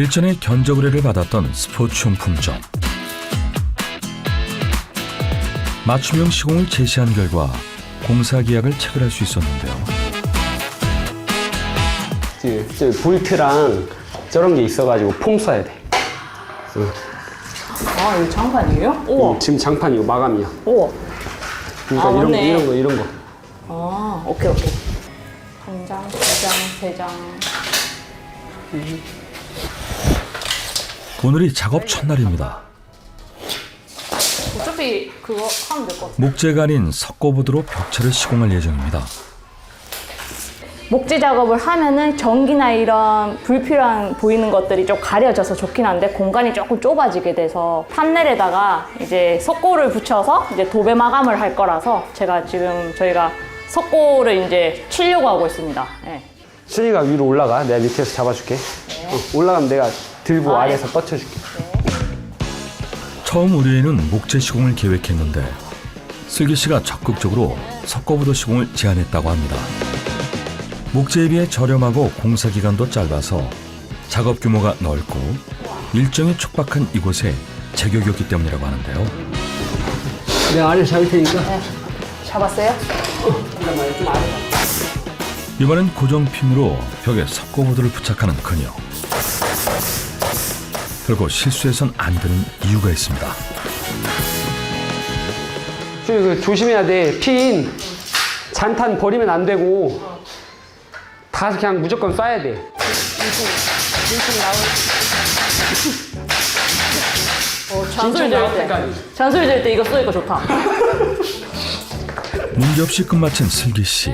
일전에 견적 의뢰를 받았던 스포츠용품점. 맞춤형 시공을 제시한 결과 공사 계약을 체결할 수 있었는데요. 그, 저 볼트랑 저런 게 있어가지고 폼 쏴야 돼. 아, 이거 장판이에요? 우와. 지금 장판 이거 마감이야. 우와. 그러니까 아, 이런 거, 맞네. 이런 거, 이런 거. 아, 오케이, 오케이. 한 장, 두 장, 세 장. 오늘이 작업 첫날입니다. 어차피 그거 하면 될 것 같아. 목재가 아닌 석고보드로 벽체를 시공할 예정입니다. 목재 작업을 하면은 전기나 이런 불필요한 보이는 것들이 좀 가려져서 좋긴 한데 공간이 조금 좁아지게 돼서 판넬에다가 이제 석고를 붙여서 이제 도배 마감을 할 거라서 제가 지금 저희가 석고를 이제 치려고 하고 있습니다. 예. 순이가 위로 올라가. 내가 밑에서 잡아줄게. 어, 올라가면 내가 들고 아, 아래에서 뻗쳐줄게. 처음 의뢰인은 목재 시공을 계획했는데 슬기 씨가 적극적으로 석고보드 시공을 제안했다고 합니다. 목재에 비해 저렴하고 공사 기간도 짧아서 작업 규모가 넓고 일정이 촉박한 이곳에 제격이었기 때문이라고 하는데요. 내가 아래 잡을 테니까. 잡았어요? 이번엔 고정핀으로 벽에 석고보드를 부착하는 그녀. 결국 실수해선 안 되는 이유가 있습니다. 그 조심해야 돼. 핀 잔탄 버리면 안 되고 다 그냥 무조건 쏴야 돼. 어, 잔소리 될 때. 잔소리 될 때 이거 쓰니까 좋다. 문제 없이 끝마친 슬기 씨.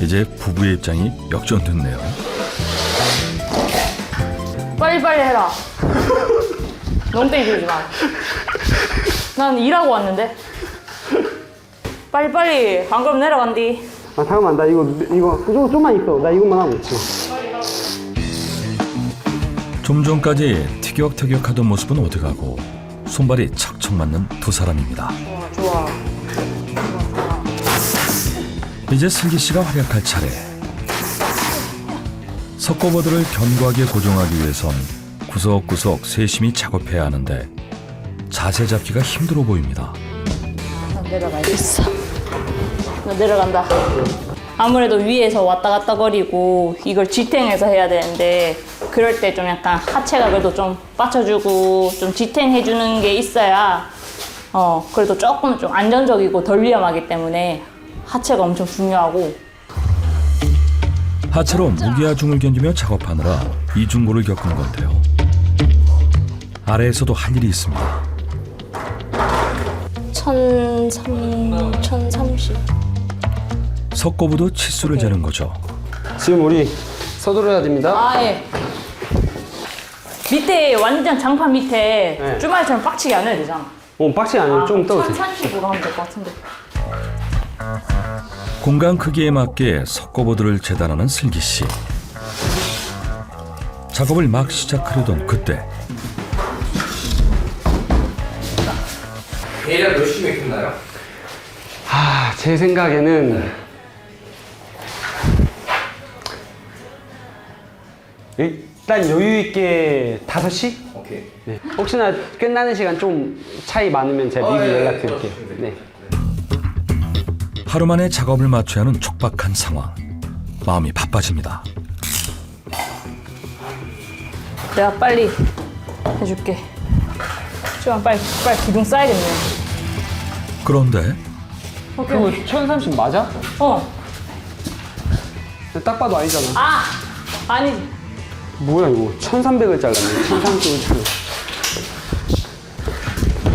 이제 부부의 입장이 역전됐네요. 빨리빨리 해라. 농땡이 부리지 마. 난 일하고 왔는데. 빨리빨리. 안 그럼 내려간디. 아 잠깐만 나 이거 이거 좀 좀만 있어. 나 이것만 하고 있어. 좀 전까지 티격태격하던 모습은 어디 가고 손발이 척척 맞는 두 사람입니다. 좋아. 이제 슬기 씨가 활약할 차례. 석고보드를 견고하게 고정하기 위해선 구석구석 세심히 작업해야 하는데 자세 잡기가 힘들어 보입니다. 난 내려가야겠어. 나 내려간다. 아무래도 위에서 왔다 갔다 거리고 이걸 지탱해서 해야 되는데 그럴 때 좀 약간 하체가 그래도 좀 받쳐주고 좀 지탱해주는 게 있어야 어 그래도 조금 좀 안전적이고 덜 위험하기 때문에 하체가 엄청 중요하고 하체로 무게하중을 견디며 작업하느라 이중고를 겪은 건데요. 아래에서도 할 일이 있습니다. 1030, 1030 석고보드 치수를 재는 거죠. 지금 우리 서두르야 됩니다. 아 예. 밑에 완전 장판 밑에 네. 주말처럼 빡치게 안 해도 되잖아. 어 빡치 아니야. 좀 떠도 돼. 1030으로 하면 될 것 같은데. 공간 크기에 맞게 석고보드를 재단하는 슬기 씨. 작업을 막 시작하려던 그때 대략 몇 시면 끝나요? 아, 제 생각에는 일단 여유 있게 5시? 오케이. 네. 혹시나 끝나는 시간 좀 차이 많으면 제가 미리 어, 예, 예. 연락드릴게요. 네. 하루 만에 작업을 마쳐야 하는 촉박한 상황. 마음이 바빠집니다. 내가 빨리 해줄게. 좀 빨리 빨리 기둥 쌓야겠네. 그런데 그거 1030 맞아? 어. 딱 봐도 아니잖아. 아 아니지. 뭐야 이거 1300을 잘랐네. 1300을 잘랐네.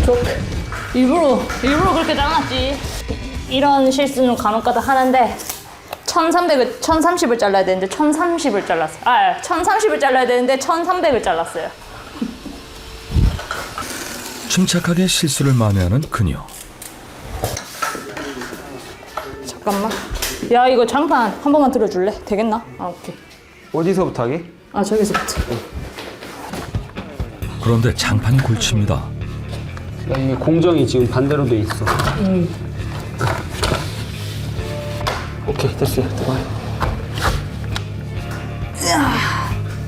저 일부러 일부러 그렇게 잘랐지. 이런 실수는 간혹가다 하는데 1300을 1030을 잘라야 되는데 1030을 잘랐어. 아 1030을 잘라야 되는데 1300을 잘랐어요. 침착하게 실수를 만회하는 그녀. 잠깐만. 야 이거 장판 한 번만 들어 줄래? 되겠나? 아 오케이. 어디서부터 하게? 아 저기서부터. 그런데 장판이 골칩니다. 야, 이게 공정이 지금 반대로 돼 있어. 오케이 됐어요. 들어가요.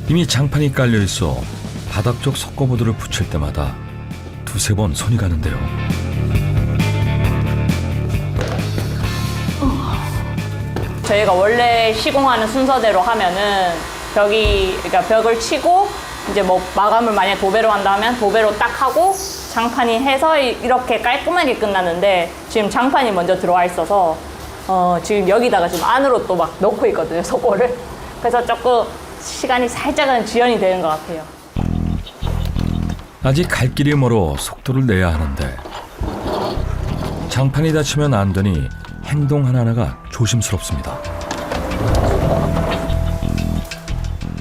이미 장판이 깔려 있어 바닥 쪽 석고보드를 붙일 때마다 두세 번 손이 가는데요. 저희가 원래 시공하는 순서대로 하면은 벽이 그러니까 벽을 치고 이제 뭐 마감을 만약 도배로 한다면 도배로 딱 하고 장판이 해서 이- 이렇게 깔끔하게 끝나는데 지금 장판이 먼저 들어와 있어서 어 지금 여기다가 지금 안으로 또 막 넣고 있거든요 속고를 그래서 조금 시간이 살짝은 지연이 되는 것 같아요. 아직 갈 길이 멀어 속도를 내야 하는데 장판이 다치면 안 되니 행동 하나하나가 조심스럽습니다.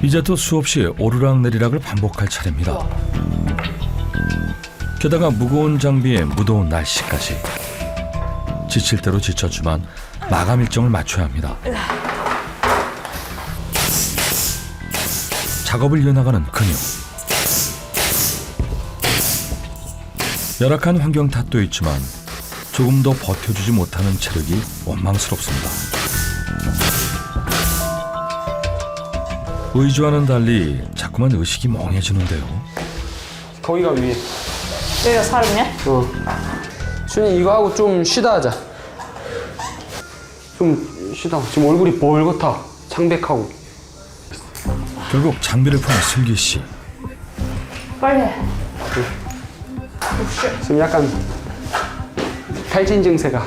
이제 또 수없이 오르락내리락을 반복할 차례입니다. 게다가 무거운 장비에 무더운 날씨까지 지칠 대로 지쳤지만 마감 일정을 맞춰야 합니다. 작업을 이어나가는 그녀. 열악한 환경 탓도 있지만 조금 더 버텨주지 못하는 체력이 원망스럽습니다. 의지와는 달리 자꾸만 의식이 멍해지는데요. 거기가 위에. 여기가 사름이야? 어. 순이 이거 하고 좀 쉬다 하자. 좀 쉬다. 지금 얼굴이 벌겋다. 창백하고. 결국 장비를 푼 슬기 씨. 빨리 해. 지금 약간 탈진 증세가.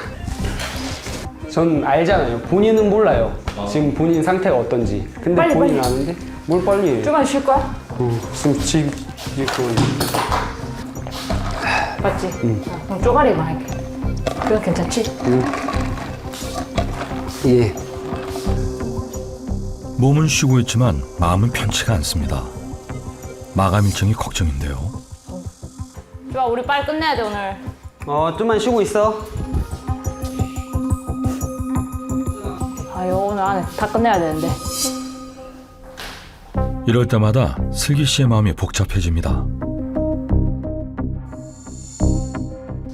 전 알잖아요. 본인은 몰라요. 지금 본인 상태가 어떤지. 근데 빨리, 본인 은 빨리. 아는데 뭘 빨리 해. 좀만 쉴 거야? 어, 지금 집 이제 그건 맞지? 그럼 쪼가리만 할게. 그거 괜찮지? 예. 몸은 쉬고 있지만 마음은 편치가 않습니다. 마감 일정이 걱정인데요. 좋아, 우리 빨리 끝내야 돼, 오늘. 어 좀만 쉬고 있어. 아유, 오늘 안에 다 끝내야 되는데. 이럴 때마다 슬기 씨의 마음이 복잡해집니다.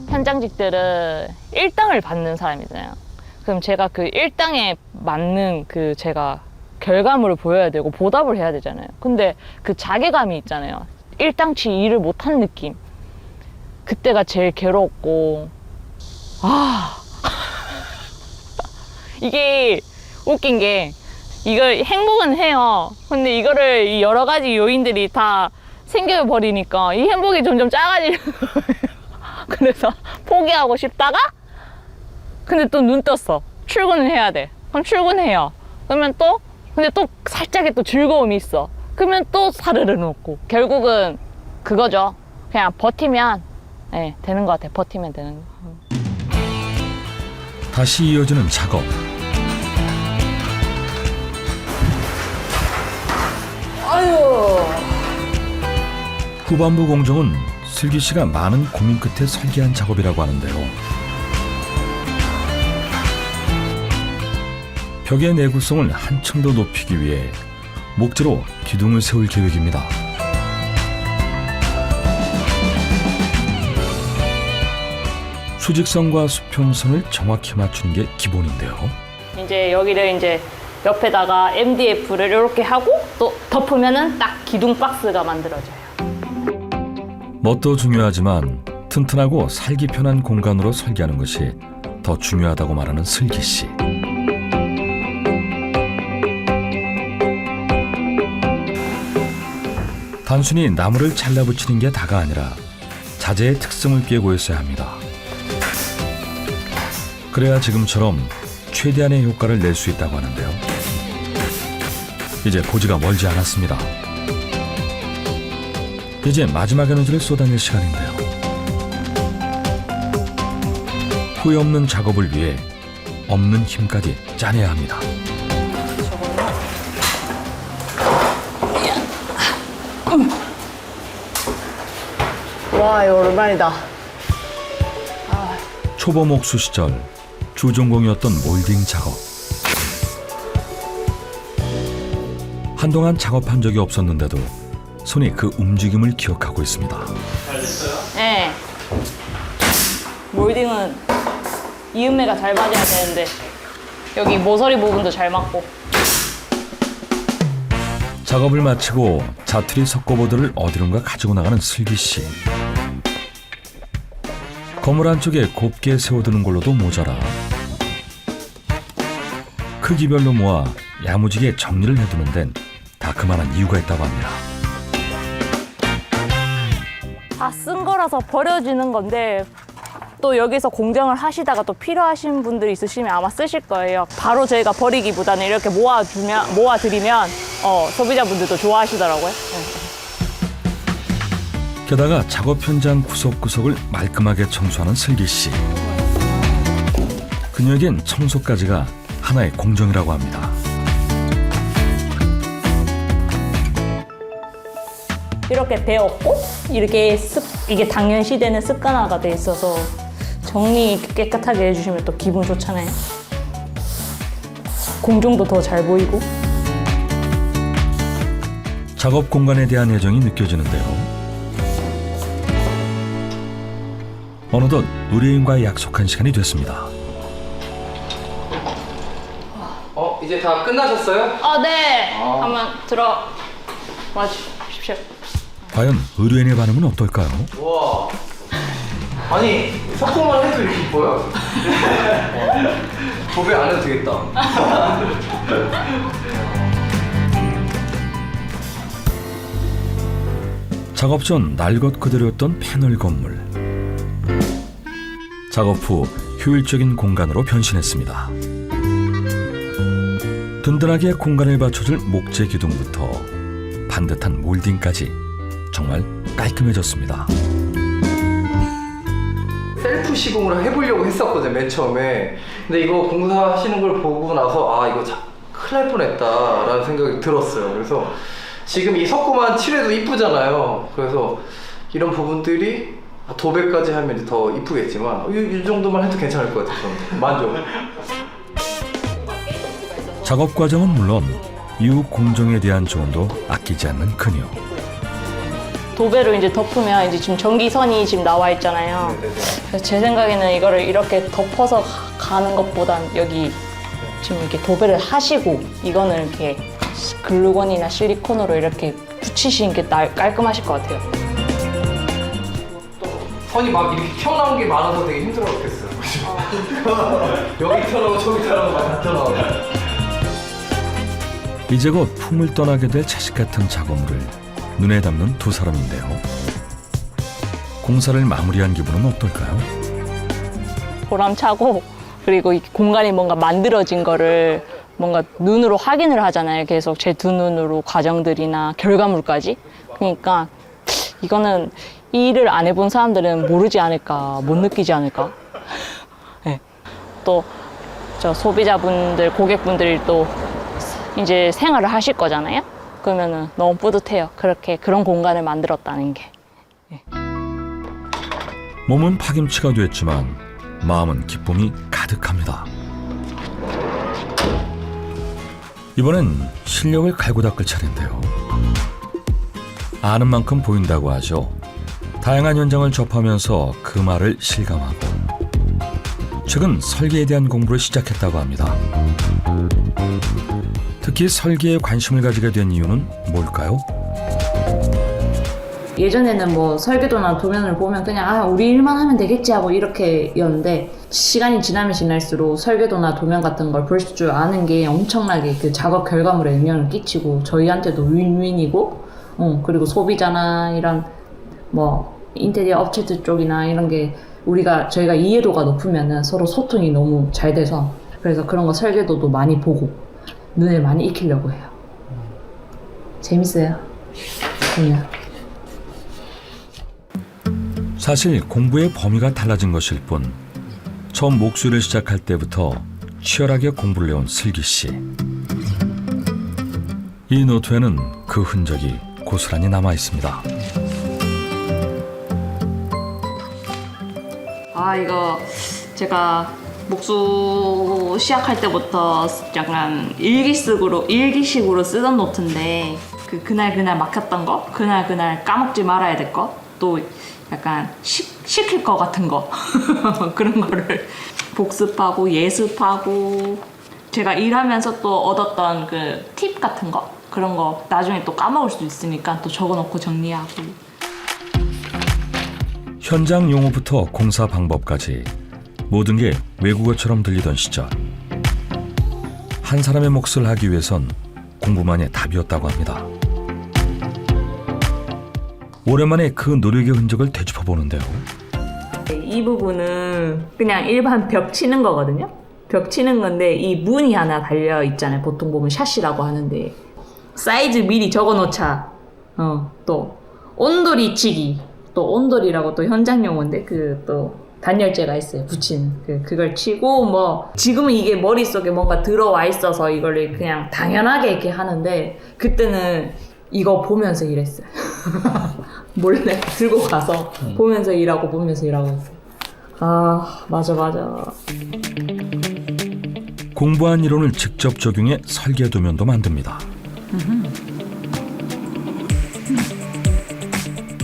현장직들은 일당을 받는 사람이잖아요. 그럼 제가 그 일당에 맞는 그 제가 결과물을 보여야 되고 보답을 해야 되잖아요. 근데 그 자괴감이 있잖아요. 일당치 일을 못한 느낌. 그때가 제일 괴롭고, 아. 이게 웃긴 게, 이걸 행복은 해요. 근데 이거를 이 여러 가지 요인들이 다 생겨버리니까 이 행복이 점점 작아지는 거예요. 그래서 포기하고 싶다가 근데 또 눈 떴어. 출근을 해야 돼. 그럼 출근해요. 그러면 또 근데 또 살짝의 또 즐거움이 있어. 그러면 또 사르르 놓고 결국은 그거죠. 그냥 버티면 예, 되는 것 같아. 버티면 되는 거. 다시 이어지는 작업. 아유. 후반부 공정은 슬기 씨가 많은 고민 끝에 설계한 작업이라고 하는데요. 벽의 내구성을 한층 더 높이기 위해 목재로 기둥을 세울 계획입니다. 수직선과 수평선을 정확히 맞추는 게 기본인데요. 이제 여기를 이제 옆에다가 MDF를 이렇게 하고 또 덮으면은 딱 기둥 박스가 만들어져요. 뭣도 중요하지만 튼튼하고 살기 편한 공간으로 설계하는 것이 더 중요하다고 말하는 슬기 씨. 단순히 나무를 잘라붙이는 게 다가 아니라 자재의 특성을 꿰고 있어야 합니다. 그래야 지금처럼 최대한의 효과를 낼 수 있다고 하는데요. 이제 고지가 멀지 않았습니다. 이제 마지막 에너지를 쏟아낼 시간인데요. 후회 없는 작업을 위해 없는 힘까지 짜내야 합니다. 와, 이거 오랜만이다. 초보 목수 시절 주전공이었던 몰딩 작업. 한동안 작업한 적이 없었는데도 손이 그 움직임을 기억하고 있습니다. 네. 몰딩은 이음매가 잘 맞아야 되는데 여기 모서리 부분도 잘 맞고 작업을 마치고 자투리 석고보드를 어디론가 가지고 나가는 슬기 씨. 건물 안쪽에 곱게 세워두는 걸로도 모자라 크기별로 모아 야무지게 정리를 해두는 데는 다 그만한 이유가 있다고 합니다. 다 쓴 거라서 버려지는 건데 또 여기서 공정을 하시다가 또 필요하신 분들이 있으시면 아마 쓰실 거예요. 바로 저희가 버리기보다는 이렇게 모아주면 모아드리면 어, 소비자분들도 좋아하시더라고요. 네. 게다가 작업 현장 구석구석을 말끔하게 청소하는 슬기 씨. 그녀에겐 청소까지가 하나의 공정이라고 합니다. 이렇게 배웠고 이렇게 습 이게 당연시 되는 습관화가 돼 있어서 정리 깨끗하게 해주시면 또 기분 좋잖아요. 공정도 더 잘 보이고. 작업 공간에 대한 애정이 느껴지는데요. 어느덧 의뢰인과의 약속한 시간이 됐습니다. 어 이제 다 끝나셨어요? 아 네. 한번 들어 와 주십시오. 과연 의뢰인의 반응은 어떨까요? 와 아니 석고만 해도 이렇게 이뻐요? 도배 안 해도 되겠다 작업 전 날것 그대로였던 패널 건물. 작업 후 효율적인 공간으로 변신했습니다. 든든하게 공간을 받쳐줄 목재 기둥부터 반듯한 몰딩까지 정말 깔끔해졌습니다. 셀프 시공을 해보려고 했었거든요 맨 처음에 근데 이거 공사하시는 걸 보고 나서 아 이거 자, 큰일 날 뻔했다 라는 생각이 들었어요 그래서 지금 이 석고만 칠해도 이쁘잖아요 그래서 이런 부분들이 아, 도배까지 하면 이제 더 이쁘겠지만 이, 이 정도만 해도 괜찮을 것 같아요 저는 만족 작업 과정은 물론 이후 공정에 대한 조언도 아끼지 않는 그녀. 도배로 이제 덮으면 이제 지금 전기선이 지금 나와 있잖아요. 그래서 제 생각에는 이거를 이렇게 덮어서 가- 가는 것보단 여기 지금 이렇게 도배를 하시고 이거는 이렇게 글루건이나 실리콘으로 이렇게 붙이시는 게 날- 깔끔하실 것 같아요. 선이 막 이렇게 튀어나온 게 많아서 되게 힘들었겠어요 여기 튀어나오고 저기 튀어나오고 막다 튀어나오고 이제 곧 품을 떠나게 될 채식 같은 작업물을 눈에 담는 두 사람인데요. 공사를 마무리한 기분은 어떨까요? 보람차고 그리고 이 공간이 뭔가 만들어진 거를 뭔가 눈으로 확인을 하잖아요. 계속 제 두 눈으로 과정들이나 결과물까지. 그러니까 이거는 이 일을 안 해본 사람들은 모르지 않을까, 못 느끼지 않을까. 네. 또 저 소비자분들, 고객분들이 또 이제 생활을 하실 거잖아요. 그러면은 너무 뿌듯해요. 그렇게 그런 공간을 만들었다는 게. 몸은 파김치가 됐지만 마음은 기쁨이 가득합니다. 이번엔 실력을 갈고 닦을 차례인데요. 아는 만큼 보인다고 하죠. 다양한 현장을 접하면서 그 말을 실감하고 최근 설계에 대한 공부를 시작했다고 합니다. 특히 설계에 관심을 가지게 된 이유는 뭘까요? 예전에는 뭐 설계도나 도면을 보면 그냥 아 우리 일만 하면 되겠지 하고 이렇게였는데 시간이 지나면 지날수록 설계도나 도면 같은 걸 볼 줄 아는 게 엄청나게 그 작업 결과물에 영향을 끼치고 저희한테도 윈윈이고 어, 그리고 소비자나 이런 뭐 인테리어 업체들 쪽이나 이런 게 우리가 저희가 이해도가 높으면은 서로 소통이 너무 잘 돼서 그래서 그런 거 설계도도 많이 보고 눈에 많이 익히려고 해요. 재밌어요. 그냥. 사실 공부의 범위가 달라진 것일 뿐 처음 목수를 시작할 때부터 치열하게 공부를 해온 슬기 씨. 이 노트에는 그 흔적이 고스란히 남아 있습니다. 아 이거 제가 목수 시작할 때부터 약간 일기식으로 일기식으로 쓰던 노트인데 그 그날 그날 막혔던 거 그날 그날 까먹지 말아야 될 거 또 약간 시, 시킬 거 같은 거 그런 거를 복습하고 예습하고 제가 일하면서 또 얻었던 그 팁 같은 거 그런 거 나중에 또 까먹을 수도 있으니까 또 적어놓고 정리하고 현장 용어부터 공사 방법까지 모든 게 외국어처럼 들리던 시절. 한 사람의 몫을 하기 위해선 공부만이 답이었다고 합니다. 오랜만에 그 노력의 흔적을 되짚어 보는데요. 이 부분은 그냥 일반 벽 치는 거거든요. 벽 치는 건데 이 문이 하나 달려 있잖아요. 보통 보면 샷이라고 하는데 사이즈 미리 적어 놓자. 어, 또 온돌이 치기. 또 온돌이라고 또 현장 용어인데 그 또 단열재가 있어요. 붙인 그 그걸 치고 뭐 지금은 이게 머릿속에 뭔가 들어와 있어서 이걸 그냥 당연하게 이렇게 하는데 그때는 이거 보면서 일했어요. 몰래 들고 가서 보면서 일하고 보면서 일하고. 아 맞아 맞아. 공부한 이론을 직접 적용해 설계 도면도 만듭니다.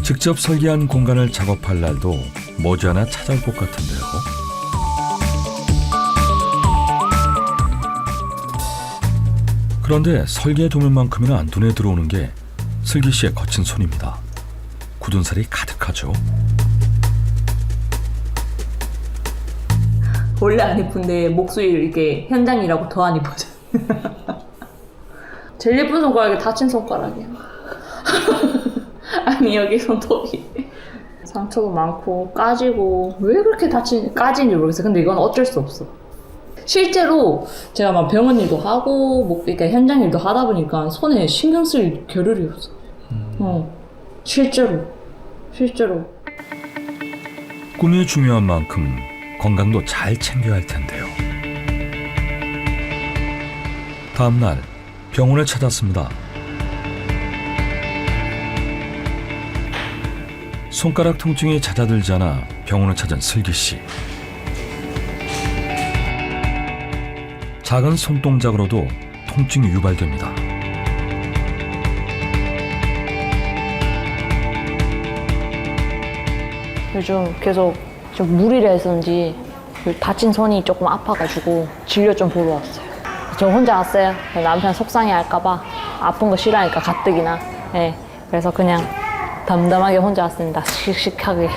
직접 설계한 공간을 작업할 날도 머지않아 찾아올 것 같은데요. 그런데 설계 도면만큼이나 눈에 들어오는 게 슬기 씨의 거친 손입니다. 굳은 살이 가득하죠. 원래 안 예쁜데 목소리 이렇게 현장이라고 더 안 예뻐져. 제일 예쁜 손가락이 다친 손가락이야. 아니 여기 손톱이 상처도 많고 까지고 왜 그렇게 다친 까진지 모르겠어. 근데 이건 어쩔 수 없어. 실제로 제가 막 병원 일도 하고 뭐 그러니까 현장 일도 하다 보니까 손에 신경 쓸 겨를이 없어. 어 실제로 실제로 꿈이 중요한 만큼 건강도 잘 챙겨야 할 텐데요. 다음 날 병원을 찾았습니다. 손가락 통증이 잦아들지 않아 병원을 찾은 슬기 씨. 작은 손동작으로도 통증이 유발됩니다. 요즘 계속 좀 무리를 해서인지 다친 손이 조금 아파가지고 진료 좀 보러 왔어요. 저 혼자 왔어요. 남편 속상해 할까봐 아픈 거 싫어하니까 가뜩이나. 예. 그래서 그냥 담담하게 혼자 왔습니다. 씩씩하게.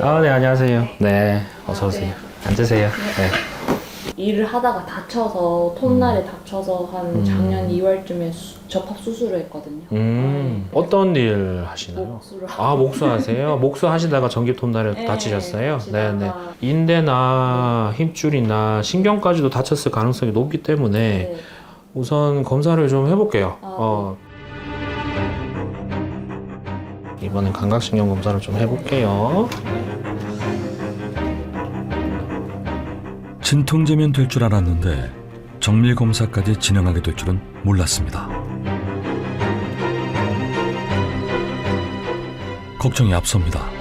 아, 네, 안녕하세요. 네, 어서 오세요. 앉으세요. 네. 일을 하다가 다쳐서 톱날에 다쳐서 한 작년 2월쯤에 접합 수술을 했거든요. 음, 어떤 일 하시나요? 목수를 아, 목수 하세요? 목수 하시다가 전기 톱날에 네, 다치셨어요? 다치다가. 네, 네. 인대나 힘줄이나 신경까지도 다쳤을 가능성이 높기 때문에 네. 우선 검사를 좀 해볼게요. 아, 어. 이번엔 감각신경 검사를 좀 해볼게요. 진통제면 될 줄 알았는데 정밀 검사까지 진행하게 될 줄은 몰랐습니다. 걱정이 앞섭니다.